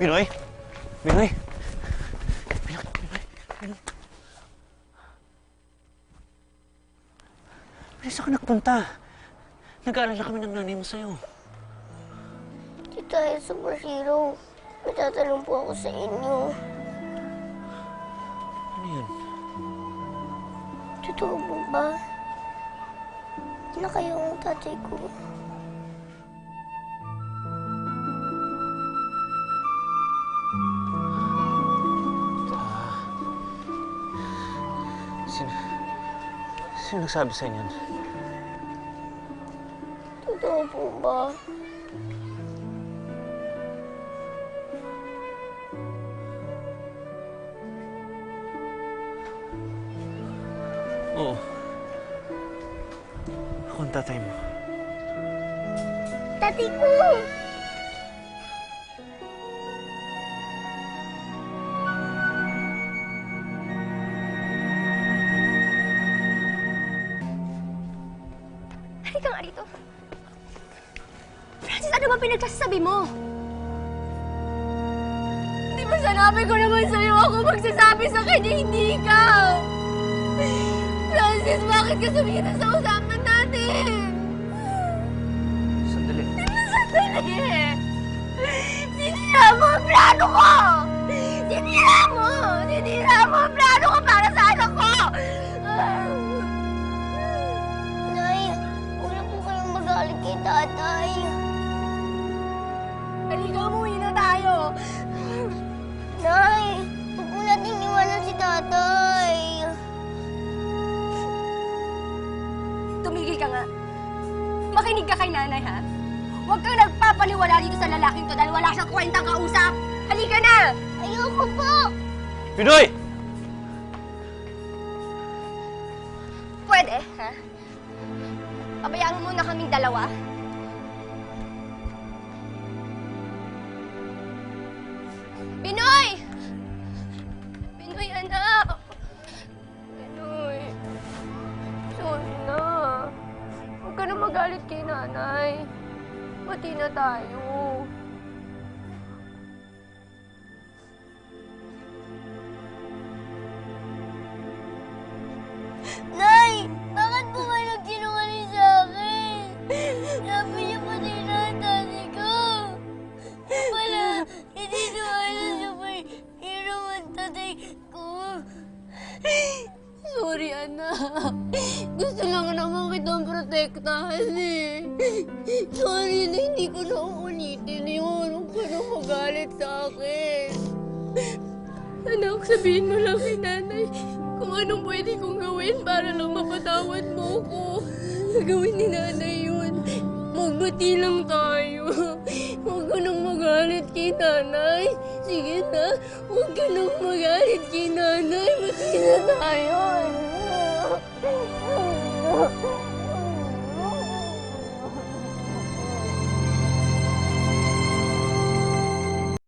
Pinoy? Pinoy? Pinoy? Pinoy? Pinoy? Pinoy, saan ka nagpunta? Nag-aalala kami ng nanay mo sa'yo. Di tayo superhero. May tatanong po ako sa inyo. Ano yun? Totoo po ba? Na kayo ang tatay ko. Sino... Sino nagsabi sa inyo? Totoo po ba? Oo. Ako ang tatay mo. Tatay ko! Halika nga rito. Francis, ano ba pinagsasabi mo? Di ba sanabi ko naman sa'yo ako magsasabi sa kanya, hindi ikaw? Francis, bakit ka sumita sa usapan natin? Sandali. Sandali! Sinira mo ang plano ko! Tumigil ka nga. Makinig ka kay nanay, ha? Huwag kang nagpapaniwala dito sa lalaking to dahil wala siyang kwentang kausap. Halika na! Ayoko po! Pinoy! Pwede, ha? Pabayaan mo muna kaming dalawa. Binoy! Magalit kay nanay. Pati na tayo. Nay, bakit po kayo nagsinungaling sa akin? Sabi inatasi ko. Wala, hindi naman na superhero ang ko. Sorry, anak. Gusto lang naman kitang pinoprotektahan eh. Sorry na hindi ko na uulitin yun. Huwag ano ka na magalit sa akin. Anak, sabihin mo lang kay nanay kung anong pwede kong gawin para lang mapatawad mo ko. Gawin ni nanay yun. Magbati lang tayo. Huwag ka nang magalit kay nanay. Sige na, huwag ka nang magalit kay nanay. Mati na tayo. Ano?